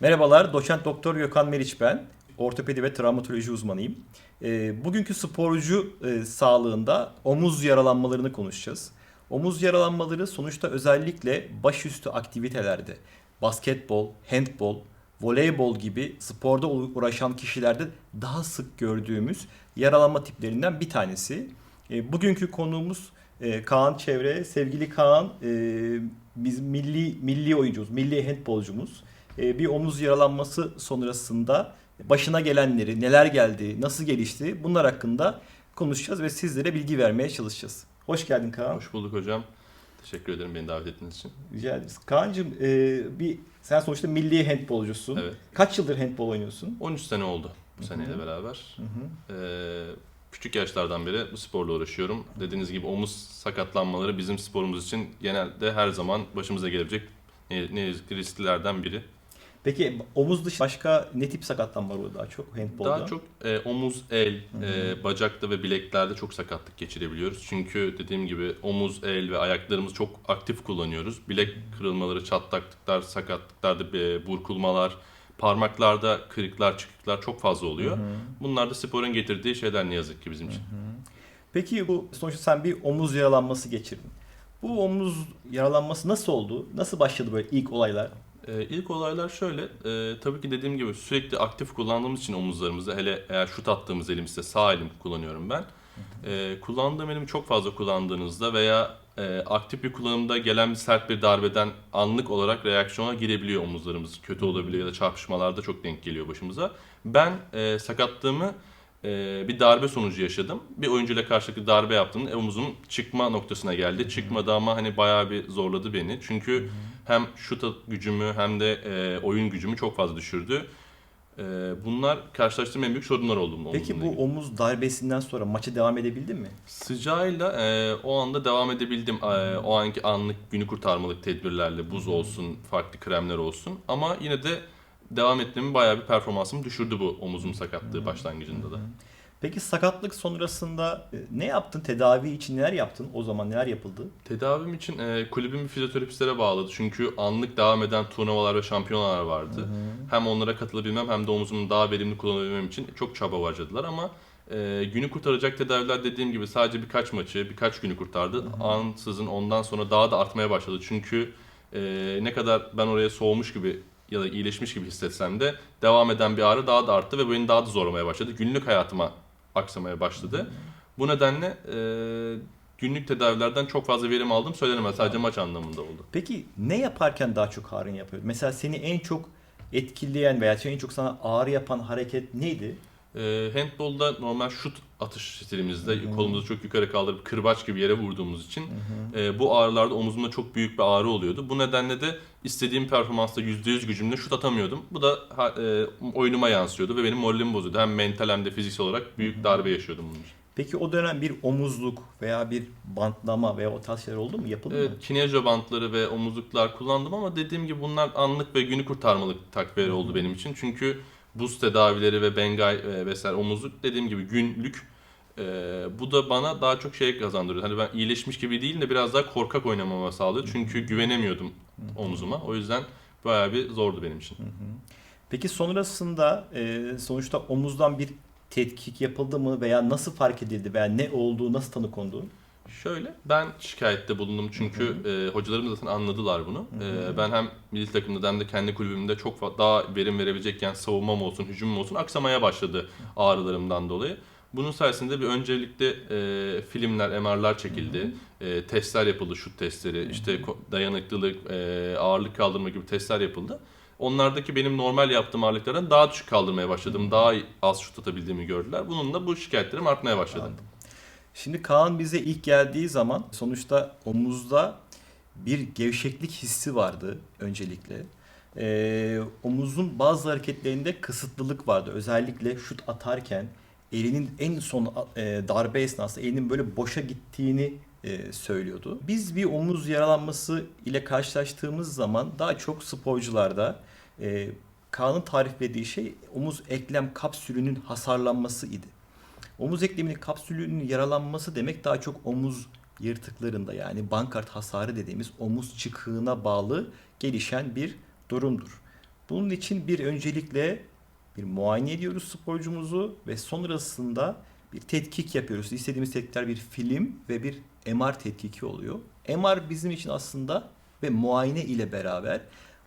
Merhabalar, doçent doktor Gökhan Meriç ben. Ortopedi ve travmatoloji uzmanıyım. Ee, bugünkü sporcu e, sağlığında omuz yaralanmalarını konuşacağız. Omuz yaralanmaları sonuçta özellikle başüstü aktivitelerde basketbol, handbol, voleybol gibi sporda uğraşan kişilerde daha sık gördüğümüz yaralanma tiplerinden bir tanesi. E, bugünkü konuğumuz e, Kaan Çevre. Sevgili Kaan, e, biz milli milli oyuncumuz, milli handbolcumuz. E, bir omuz yaralanması sonrasında başına gelenleri, neler geldi, nasıl gelişti bunlar hakkında konuşacağız ve sizlere bilgi vermeye çalışacağız. Hoş geldin Kaan. Hoş bulduk hocam. Teşekkür ederim beni davet ettiğiniz için. Rica ederiz. Kaan'cığım e, bir, sen sonuçta milli handbolcusun. Evet. Kaç yıldır handbol oynuyorsun? 13 sene oldu bu Hı hı. seneyle beraber. Ee, küçük yaşlardan beri bu sporla uğraşıyorum. Dediğiniz gibi omuz sakatlanmaları bizim sporumuz için genelde her zaman başımıza gelebilecek ne, ne risklerden biri. Peki omuz dışı başka ne tip sakatlanma var daha çok handbolda? Daha çok e, omuz, el, hı. e, bacakta ve bileklerde çok sakatlık geçirebiliyoruz. Çünkü dediğim gibi omuz, el ve ayaklarımızı çok aktif kullanıyoruz. Bilek kırılmaları, çatlaklıklar, sakatlıklarda e, burkulmalar, parmaklarda kırıklar, çıkıklar çok fazla oluyor. Hı hı. Bunlar da sporun getirdiği şeyler ne yazık ki bizim için. Peki bu sonuçta sen bir omuz yaralanması geçirdin. Bu omuz yaralanması nasıl oldu? Nasıl başladı böyle ilk olaylar? Ee, ilk olaylar şöyle, e, tabii ki dediğim gibi sürekli aktif kullandığımız için omuzlarımızı, hele eğer şut attığımız elimizde sağ elim kullanıyorum ben. E, kullandığım elimi çok fazla kullandığınızda veya e, aktif bir kullanımda gelen bir sert bir darbeden anlık olarak reaksiyona girebiliyor omuzlarımız. Kötü olabiliyor ya da çarpışmalarda çok denk geliyor başımıza. Ben e, sakatlığımı e, bir darbe sonucu yaşadım. Bir oyuncuyla karşılıklı darbe yaptığımda omuzum çıkma noktasına geldi. Çıkmadı ama hani bayağı bir zorladı beni. Çünkü hem şut gücümü hem de e, oyun gücümü çok fazla düşürdü. E, bunlar karşılaştığım en büyük sorunlar oldu. Peki bu omuz darbesinden sonra maça devam edebildin mi? Sıcağıyla e, o anda devam edebildim. E, o anki anlık günü kurtarmalık tedbirlerle buz olsun, farklı kremler olsun. Ama yine de devam ettiğim bayağı bir performansımı düşürdü bu omuzum sakatlığı başlangıcında da. Peki sakatlık sonrasında e, ne yaptın? Tedavi için neler yaptın? O zaman neler yapıldı? Tedavim için e, kulübüm fizyoterapistlere bağladı. Çünkü anlık devam eden turnuvalar ve şampiyonalar vardı. Hem onlara katılabilmem hem de omuzumu daha verimli kullanabilmem için çok çaba harcadılar ama e, günü kurtaracak tedaviler dediğim gibi sadece birkaç maçı, birkaç günü kurtardı. Ansızın ondan sonra daha da artmaya başladı. Çünkü e, ne kadar ben oraya soğumuş gibi ya da iyileşmiş gibi hissetsem de devam eden bir ağrı daha da arttı ve beni daha da zorlamaya başladı. Günlük hayatıma aksamaya başladı. Bu nedenle e, günlük tedavilerden çok fazla verim aldım söylenemez. Sadece maç anlamında oldu. Peki ne yaparken daha çok ağrın yapıyor? Mesela seni en çok etkileyen veya en çok sana ağrı yapan hareket neydi? E, handbolda normal şut atış stilimizde Hı hı. kolumuzu çok yukarı kaldırıp kırbaç gibi yere vurduğumuz için e, bu ağrılarda omuzumda çok büyük bir ağrı oluyordu. Bu nedenle de istediğim performansta %100 gücümle şut atamıyordum. Bu da e, oyunuma yansıyordu ve benim moralimi bozuyordu. Hem mental hem de fiziksel olarak büyük darbe yaşıyordum bunun için. Peki o dönem bir omuzluk veya bir bantlama veya o tarz şeyler oldu mu? Yapıldı mı? Evet, kinezyo bantları ve omuzluklar kullandım ama dediğim gibi bunlar anlık ve günü kurtarmalık takviyeleri oldu benim için. Çünkü buz tedavileri ve bengay e, vesaire omuzluk dediğim gibi günlük. E, bu da bana daha çok şey kazandırıyor. Hani ben iyileşmiş gibi değil de biraz daha korkak oynamama sağlıyor. Çünkü güvenemiyordum omuzuma. O yüzden bayağı bir zordu benim için. Peki sonrasında e, sonuçta omuzdan bir tetkik yapıldı mı veya nasıl fark edildi veya ne olduğu nasıl tanı kondu? Şöyle ben şikayette bulundum çünkü e, hocalarım zaten anladılar bunu. E, ben hem milli takımda hem de kendi kulübümde çok fa- daha verim verebilecekken savunmam olsun, hücumum olsun aksamaya başladı ağrılarımdan dolayı. Bunun sayesinde bir öncelikle e, filmler, MR'lar çekildi. E, testler yapıldı, şut testleri, işte ko- dayanıklılık, e, ağırlık kaldırma gibi testler yapıldı. Onlardaki benim normal yaptığım ağırlıklardan daha düşük kaldırmaya başladım. Daha az şut atabildiğimi gördüler. Bununla bu şikayetlerim artmaya başladı. Anladım. Şimdi Kaan bize ilk geldiği zaman sonuçta omuzda bir gevşeklik hissi vardı öncelikle. Ee, omuzun bazı hareketlerinde kısıtlılık vardı. Özellikle şut atarken elinin en son e, darbe esnasında elinin böyle boşa gittiğini e, söylüyordu. Biz bir omuz yaralanması ile karşılaştığımız zaman daha çok sporcularda e, Kaan'ın tariflediği şey omuz eklem kapsülünün hasarlanması idi. Omuz ekleminin kapsülünün yaralanması demek daha çok omuz yırtıklarında yani bankart hasarı dediğimiz omuz çıkığına bağlı gelişen bir durumdur. Bunun için bir öncelikle bir muayene ediyoruz sporcumuzu ve sonrasında bir tetkik yapıyoruz. İstediğimiz tetkikler bir film ve bir MR tetkiki oluyor. MR bizim için aslında ve muayene ile beraber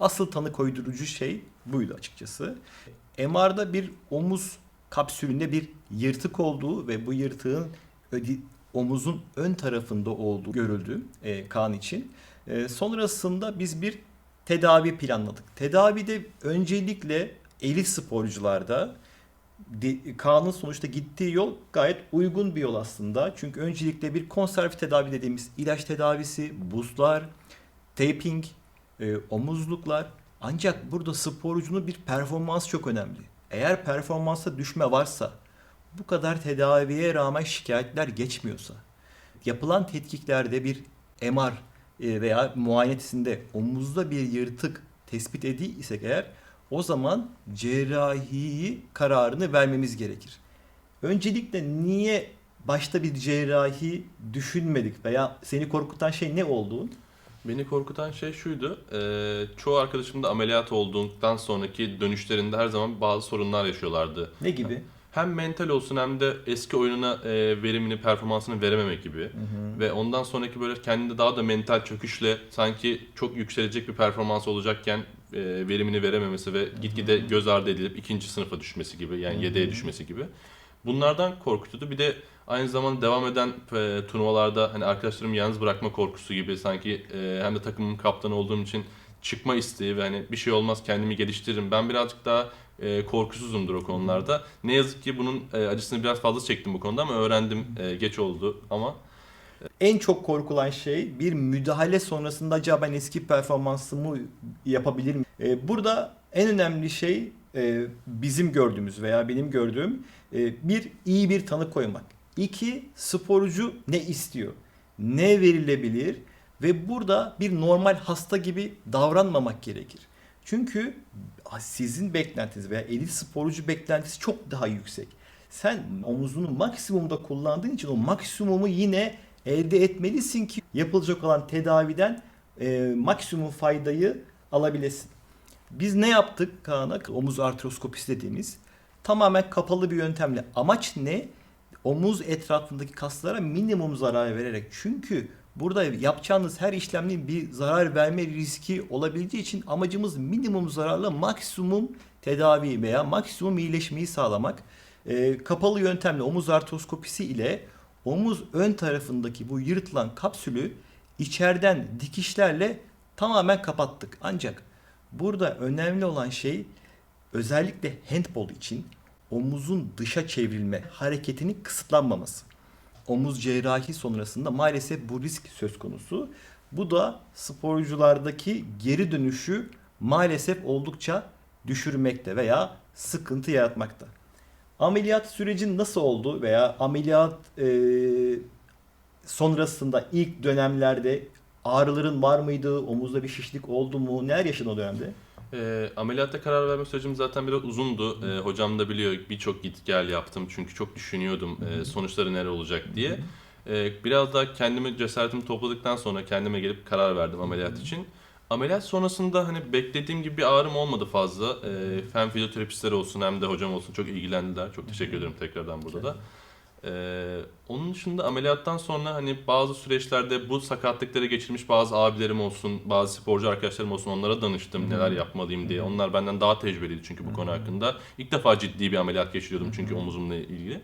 asıl tanı koydurucu şey buydu açıkçası. MR'da bir omuz kapsülünde bir yırtık olduğu ve bu yırtığın omuzun ön tarafında olduğu görüldü e, kan için. E, sonrasında biz bir tedavi planladık. Tedavide öncelikle elit sporcularda de, Kaan'ın sonuçta gittiği yol gayet uygun bir yol aslında. Çünkü öncelikle bir konservatif tedavi dediğimiz ilaç tedavisi, buzlar, taping, e, omuzluklar. Ancak burada sporcunun bir performans çok önemli. Eğer performansta düşme varsa, bu kadar tedaviye rağmen şikayetler geçmiyorsa, yapılan tetkiklerde bir MR e, veya muayenesinde omuzda bir yırtık tespit edilsek eğer o zaman cerrahi kararını vermemiz gerekir. Öncelikle niye başta bir cerrahi düşünmedik veya seni korkutan şey ne oldu? Beni korkutan şey şuydu. eee, çoğu arkadaşım da ameliyat olduktan sonraki dönüşlerinde her zaman bazı sorunlar yaşıyorlardı. Ne gibi? Hem mental olsun hem de eski oyununa eee, verimini, performansını verememek gibi. Ve ondan sonraki böyle kendinde daha da mental çöküşle sanki çok yükselecek bir performans olacakken eee, verimini verememesi ve gitgide göz ardı edilip ikinci sınıfa düşmesi gibi yani yedeğe düşmesi gibi. Bunlardan korkutuyordu. Bir de aynı zamanda devam eden e, turnuvalarda hani arkadaşlarımı yalnız bırakma korkusu gibi sanki e, hem de takımın kaptanı olduğum için çıkma isteği ve hani bir şey olmaz kendimi geliştiririm. Ben birazcık daha e, korkusuzumdur o konularda. Ne yazık ki bunun e, acısını biraz fazla çektim bu konuda ama öğrendim e, geç oldu ama En çok korkulan şey bir müdahale sonrasında acaba ben eski performansımı yapabilir miyim? Ee, burada en önemli şey e, bizim gördüğümüz veya benim gördüğüm e, bir iyi bir tanı koymak. İki sporcu ne istiyor? Ne verilebilir? Ve burada bir normal hasta gibi davranmamak gerekir. Çünkü sizin beklentiniz veya elit sporcu beklentisi çok daha yüksek. Sen omuzunu maksimumda kullandığın için o maksimumu yine elde etmelisin ki yapılacak olan tedaviden e, maksimum faydayı alabilesin. Biz ne yaptık Kaan'a? Omuz artroskopisi dediğimiz tamamen kapalı bir yöntemle. Amaç ne? Omuz etrafındaki kaslara minimum zarar vererek. Çünkü burada yapacağınız her işlemlerin bir zarar verme riski olabildiği için amacımız minimum zararla maksimum tedavi veya maksimum iyileşmeyi sağlamak. Ee, kapalı yöntemle omuz artroskopisi ile omuz ön tarafındaki bu yırtılan kapsülü içeriden dikişlerle tamamen kapattık. Ancak burada önemli olan şey özellikle handball için omuzun dışa çevrilme hareketinin kısıtlanmaması. Omuz cerrahi sonrasında maalesef bu risk söz konusu. Bu da sporculardaki geri dönüşü maalesef oldukça düşürmekte veya sıkıntı yaratmakta. Ameliyat sürecin nasıl oldu veya ameliyat e, sonrasında ilk dönemlerde ağrıların var mıydı? Omuzda bir şişlik oldu mu? Neler yaşadın o dönemde? E, ameliyatta karar verme sürecim zaten biraz uzundu. E, hocam da biliyor birçok git gel yaptım çünkü çok düşünüyordum e, sonuçları nere olacak diye. E, biraz daha kendimi cesaretimi topladıktan sonra kendime gelip karar verdim ameliyat için. Ameliyat sonrasında hani beklediğim gibi bir ağrım olmadı fazla. E, hem fizyoterapistler olsun hem de hocam olsun çok ilgilendiler. Çok teşekkür ederim tekrardan burada da. Ee, onun dışında ameliyattan sonra hani bazı süreçlerde bu sakatlıkları geçirmiş bazı abilerim olsun, bazı sporcu arkadaşlarım olsun onlara danıştım neler yapmalıyım diye. Onlar benden daha tecrübeliydi çünkü bu konu hakkında. İlk defa ciddi bir ameliyat geçiriyordum çünkü omuzumla ilgili.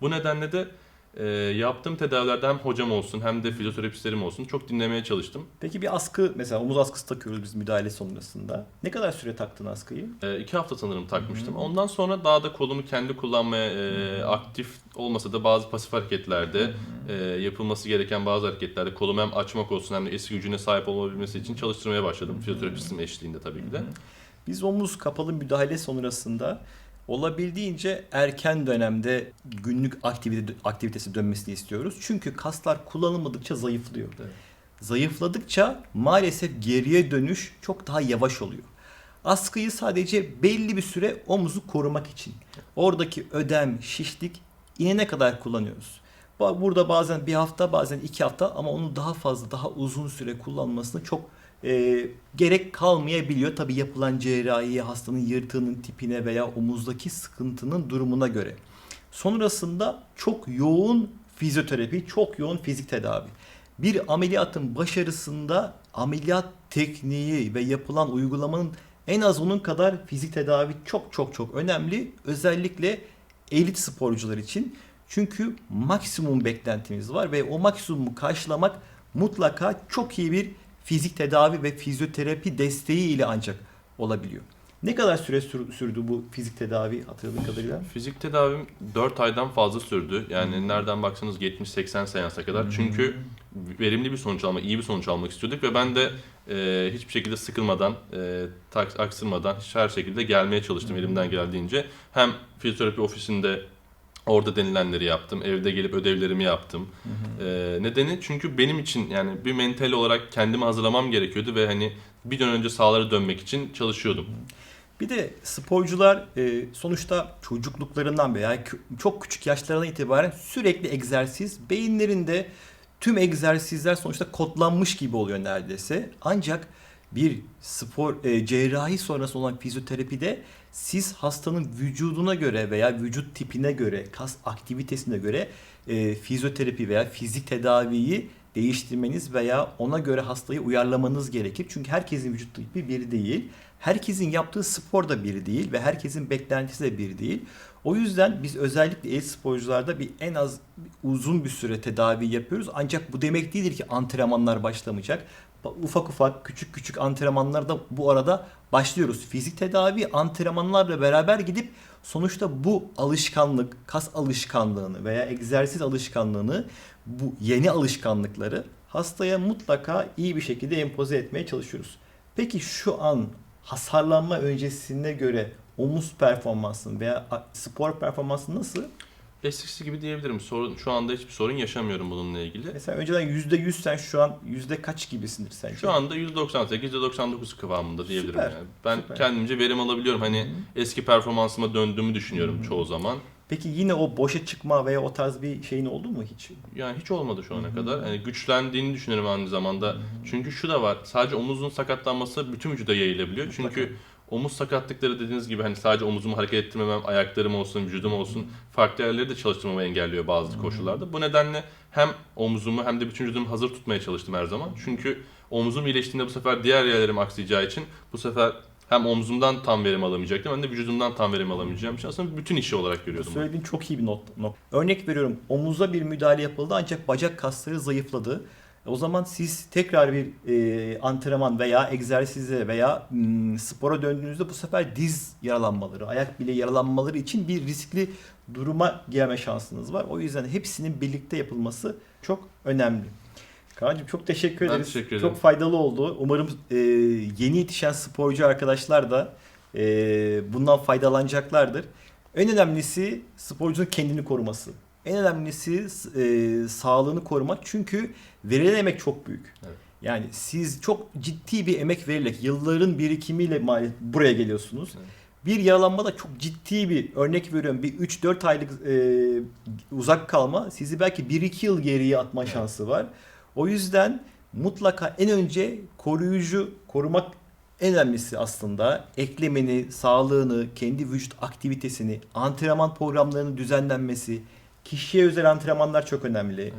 Bu nedenle de e, yaptığım tedavilerde hem hocam olsun hem de fizyoterapistlerim olsun çok dinlemeye çalıştım. Peki bir askı mesela omuz askısı takıyoruz biz müdahale sonrasında. Ne kadar süre taktın askıyı? E, iki hafta sanırım takmıştım. Ondan sonra daha da kolumu kendi kullanmaya e, aktif olmasa da bazı pasif hareketlerde e, yapılması gereken bazı hareketlerde kolumu hem açmak olsun hem de eski gücüne sahip olabilmesi için çalıştırmaya başladım. Fizyoterapistim eşliğinde tabii ki de. Biz omuz kapalı müdahale sonrasında olabildiğince erken dönemde günlük aktivite, aktivitesi dönmesini istiyoruz. Çünkü kaslar kullanılmadıkça zayıflıyor. Evet. Zayıfladıkça maalesef geriye dönüş çok daha yavaş oluyor. Askıyı sadece belli bir süre omuzu korumak için. Oradaki ödem, şişlik inene kadar kullanıyoruz. Burada bazen bir hafta bazen iki hafta ama onu daha fazla daha uzun süre kullanmasını çok e, gerek kalmayabiliyor. Tabi yapılan cerrahiye, hastanın yırtığının tipine veya omuzdaki sıkıntının durumuna göre. Sonrasında çok yoğun fizyoterapi, çok yoğun fizik tedavi. Bir ameliyatın başarısında ameliyat tekniği ve yapılan uygulamanın en az onun kadar fizik tedavi çok çok çok önemli. Özellikle elit sporcular için. Çünkü maksimum beklentimiz var ve o maksimumu karşılamak mutlaka çok iyi bir fizik tedavi ve fizyoterapi desteği ile ancak olabiliyor. Ne kadar süre sür- sürdü bu fizik tedavi hatırladığın kadarıyla? Fizik tedavim 4 aydan fazla sürdü. Yani nereden baksanız 70-80 seansa kadar. Çünkü verimli bir sonuç almak, iyi bir sonuç almak istiyorduk ve ben de e, hiçbir şekilde sıkılmadan, e, tak, aksırmadan her şekilde gelmeye çalıştım elimden geldiğince. Hem fizyoterapi ofisinde orada denilenleri yaptım, evde gelip ödevlerimi yaptım. E, nedeni çünkü benim için yani bir mental olarak kendimi hazırlamam gerekiyordu ve hani bir dön önce sahalara dönmek için çalışıyordum. Bir de sporcular e, sonuçta çocukluklarından beri yani çok küçük yaşlarından itibaren sürekli egzersiz, beyinlerinde tüm egzersizler sonuçta kodlanmış gibi oluyor neredeyse. Ancak bir spor e, cerrahi sonrası olan fizyoterapide siz hastanın vücuduna göre veya vücut tipine göre, kas aktivitesine göre e, fizyoterapi veya fizik tedaviyi değiştirmeniz veya ona göre hastayı uyarlamanız gerekir. Çünkü herkesin vücut tipi bir değil. Herkesin yaptığı spor da bir değil ve herkesin beklentisi de bir değil. O yüzden biz özellikle el sporcularda bir en az uzun bir süre tedavi yapıyoruz. Ancak bu demek değildir ki antrenmanlar başlamayacak. Ufak ufak küçük küçük antrenmanlarda bu arada başlıyoruz. Fizik tedavi antrenmanlarla beraber gidip sonuçta bu alışkanlık, kas alışkanlığını veya egzersiz alışkanlığını bu yeni alışkanlıkları hastaya mutlaka iyi bir şekilde empoze etmeye çalışıyoruz. Peki şu an hasarlanma öncesine göre omuz performansın veya spor performansın nasıl? Eskisi gibi diyebilirim. Sorun, şu anda hiçbir sorun yaşamıyorum bununla ilgili. Mesela önceden %100 sen şu an yüzde kaç gibisindir sence? Şu anda %98, %99 kıvamında diyebilirim. Süper, Yani. Ben süper. kendimce verim alabiliyorum. Hani eski performansıma döndüğümü düşünüyorum çoğu zaman. Peki yine o boşa çıkma veya o tarz bir şeyin oldu mu hiç? Yani hiç olmadı şu ana kadar. Yani güçlendiğini düşünüyorum aynı zamanda. Çünkü şu da var. Sadece omuzun sakatlanması bütün vücuda yayılabiliyor. Çünkü Mutlaka. Omuz sakatlıkları dediğiniz gibi hani sadece omuzumu hareket ettirmemem, ayaklarım olsun, vücudum olsun farklı yerleri de çalıştırmamı engelliyor bazı koşullarda. Bu nedenle hem omuzumu hem de bütün vücudumu hazır tutmaya çalıştım her zaman. Çünkü omuzum iyileştiğinde bu sefer diğer yerlerim aksayacağı için bu sefer hem omzumdan tam verim alamayacaktım hem de vücudumdan tam verim alamayacağım için aslında bütün işi olarak görüyordum. bunu. Söylediğin çok iyi bir not. not. Örnek veriyorum omuza bir müdahale yapıldı ancak bacak kasları zayıfladı. O zaman siz tekrar bir e, antrenman veya egzersize veya mm, spora döndüğünüzde bu sefer diz yaralanmaları, ayak bile yaralanmaları için bir riskli duruma gelme şansınız var. O yüzden hepsinin birlikte yapılması çok önemli. Kaan'cığım çok teşekkür Ben ederiz. teşekkür ederim. Çok faydalı oldu. Umarım e, yeni yetişen sporcu arkadaşlar da e, bundan faydalanacaklardır. En önemlisi sporcunun kendini koruması. En önemlisi e, sağlığını korumak. Çünkü verilen emek çok büyük. Evet. Yani siz çok ciddi bir emek verilerek yılların birikimiyle maalesef buraya geliyorsunuz. Evet. Bir yaralanma da çok ciddi bir örnek veriyorum bir 3-4 aylık e, uzak kalma sizi belki 1-2 yıl geriye atma Evet. şansı var. O yüzden mutlaka en önce koruyucu korumak en önemlisi aslında eklemeni, sağlığını, kendi vücut aktivitesini, antrenman programlarının düzenlenmesi, kişiye özel antrenmanlar çok önemli.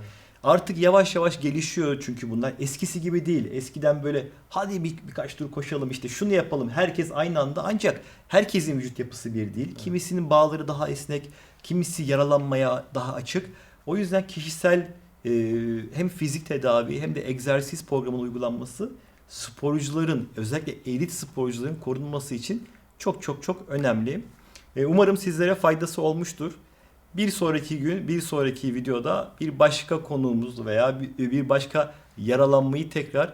Artık yavaş yavaş gelişiyor çünkü bunlar eskisi gibi değil. Eskiden böyle hadi bir, birkaç tur koşalım işte şunu yapalım herkes aynı anda ancak herkesin vücut yapısı bir değil. Kimisinin bağları daha esnek, kimisi yaralanmaya daha açık. O yüzden kişisel e, hem fizik tedavi hem de egzersiz programının uygulanması sporcuların özellikle elit sporcuların korunması için çok çok çok önemli. E, umarım sizlere faydası olmuştur. Bir sonraki gün, bir sonraki videoda bir başka konuğumuz veya bir, başka yaralanmayı tekrar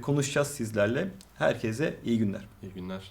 konuşacağız sizlerle. Herkese iyi günler. İyi günler.